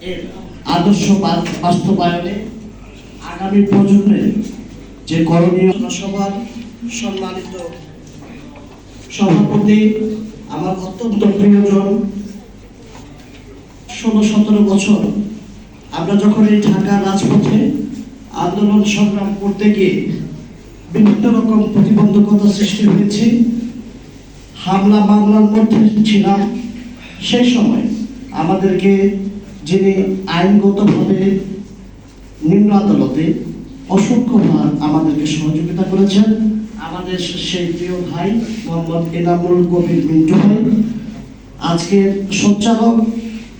এর আদর্শ বাস্তবায়নে আগামী প্রজন্মের যে করণীয় সভার সম্মানিত সভাপতি, আমার অত্যন্ত প্রিয়জন ষোলো সতেরো বছর আমরা যখন এই ঢাকা রাজপথে আন্দোলন সংগ্রাম করতে গিয়ে বিভিন্ন রকম প্রতিবন্ধকতা সৃষ্টি হয়েছে হামলা মামলার মধ্যে ছিলাম। সেই সময় আমাদেরকে যিনি আইনগতভাবে নিম্ন আদালতে অসংখ্যবার আমাদেরকে সহযোগিতা করেছেন। আমাদের সেই প্রিয় ভাই মোহাম্মদ এনামুল কবির মিন্টু ভাই, আজকের সঞ্চালক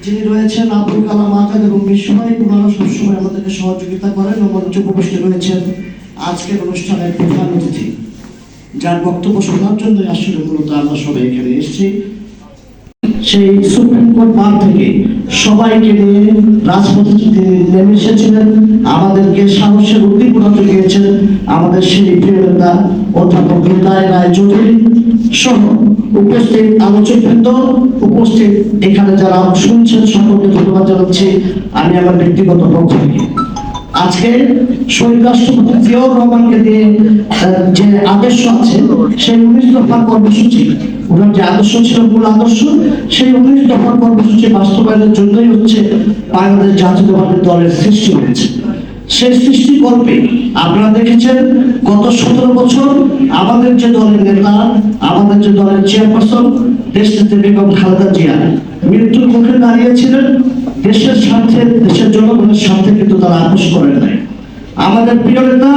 যিনি রয়েছেন আবুল কালাম আজাদ এবং বিশ্ব ভাই, ওনারা সবসময় আমাদেরকে সহযোগিতা করেন ও মঞ্চ রয়েছেন। আজকের অনুষ্ঠানের প্রধান অতিথি। যার বক্তব্য শোনার জন্য আসলে মূলত আমরা সবাই এখানে এসেছি। সেই সুপ্রিম কোর্ট মাঠ থেকে সবাইকে নিয়ে রাজপথে নেমে এসেছিলেন। আমাদেরকে সাহসের উদ্দীপনা জুগিয়েছেন আমাদের সেই প্রিয় নেতা, অধ্যাপক হৃদয় রায় চৌধুরী সহ উপস্থিত আলোচকবৃন্দ উপস্থিত এখানে যারা শুনছেন সকলকে ধন্যবাদ জানাচ্ছি। আমি আমার ব্যক্তিগত পক্ষ থেকে আজকে রহমানকে দিয়ে যে আদর্শ আছে, সেই উনিশ দফা কর্মসূচি, ওনার যে আদর্শ ছিল মূল আদর্শ, সেই উনিশ দফা কর্মসূচি বাস্তবায়নের জন্যই হচ্ছে বাংলাদেশ দলের সৃষ্টি হয়েছে। আপনারা দেখেছেন, গত সতেরো বছর আমাদের যে দলের নেতা, আমাদের যে দলের চেয়ারপারসন দেশনেত্রী বেগম খালেদা জিয়া, মৃত্যুর মুখে দাঁড়িয়েছিলেন। দেশের স্বার্থে, দেশের জনগণের স্বার্থে কিন্তু তারা আপোষ করেন নাই। আমাদের প্রিয় নেতা,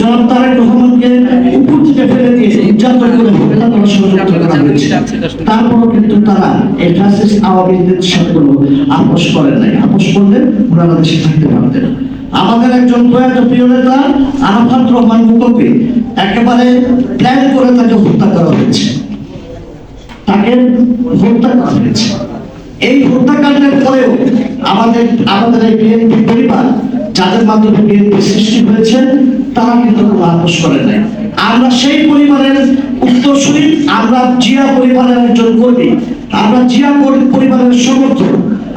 জনাব তারেক রহমানকে উপর থেকে ফেলে দিয়ে নির্যাতন করে হত্যা করার ষড়যন্ত্র করা হয়েছে, তারপরও কিন্তু তারা এই ফ্যাসিস্ট আওয়ামী লীগের সাথে আপোষ করেন নাই। আপোষ করলে ওনারা দেশে থাকতে পারতেন আমাদের একজন প্রয়াত প্রিয় নেতা, আরাফাত রহমান মুককে একেবারে প্ল্যান করে তাকে হত্যা করা হয়েছে। তাকে হত্যা করা হয়েছে। এই হত্যাকাণ্ডের পরেও আমাদের আমাদের এই বিএনপি পরিবার, যাদের মাধ্যমে বিএনপি সৃষ্টি হয়েছে, তারা কিন্তু কোনো আপোষ করে নাই। আমরা সেই পরিবারের উত্তরসূরি, আমরা জিয়া পরিবারের একজন কর্মী, আমরা জিয়া পরিবারের সমর্থক।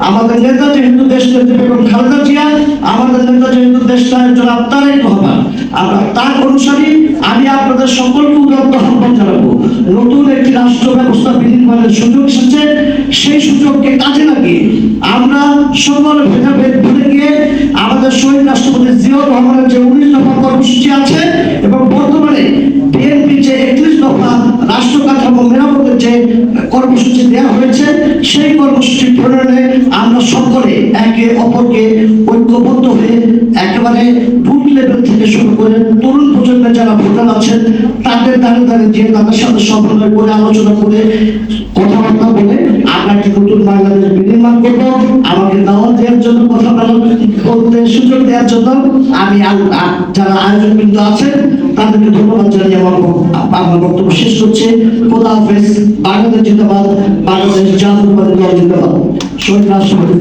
আমাদের নেতা যেহেতু দেশ নেত্রী খালেদা জিয়া, আমাদের নেতা যেহেতু দেশ নায়ক জনাব তারেক রহমান। আমরা তার অনুসারী, আমি আপনাদের সকলকে উদাত্ত আহ্বান জানাব। নতুন একটি রাষ্ট্র ব্যবস্থা বিনির্মাণের সুযোগ এসেছে। সেই সুযোগকে কাজে লাগিয়ে আমরা সকল ভেদাভেদ ভুলে গিয়ে আমাদের শহীদ রাষ্ট্রপতি জিয়াউর রহমানের যে উনিশ দফা কর্মসূচি আছে এবং বর্তমানে বিএনপি যে একত্রিশ দফা রাষ্ট্র কাঠামো মেরামতের যে কর্মসূচি দেওয়া হয়েছে সেই কর্মসূচি প্রণয়নে আমরা সকলে একে অপরকে ঐক্যবদ্ধ হয়ে একেবারে বুথ লেভেল থেকে শুরু করে তরুণ প্রজন্মের যারা ভোটার আছেন, তাদের দ্বারে দ্বারে যে তাদের সাথে সমন্বয় করে, আলোচনা করে, কথাবার্তা বলে আমরা একটি নতুন বাংলাদেশ বিনির্মাণ করব। আমাকে দাওয়াত দেওয়ার জন্য কথা বলার- বলতে সুযোগ দেওয়ার জন্য আমি যারা আয়োজন কিন্তু আছেন, তাদেরকে ধন্যবাদ জানিয়ে আমার আমার বক্তব্য শেষ করছি। খোদা হাফেজ, বাংলাদেশ জিন্দাবাদ, বাংলাদেশ জাতীয়বাদী জিন্দাবাদ। শহীদ রাষ্ট্রপতি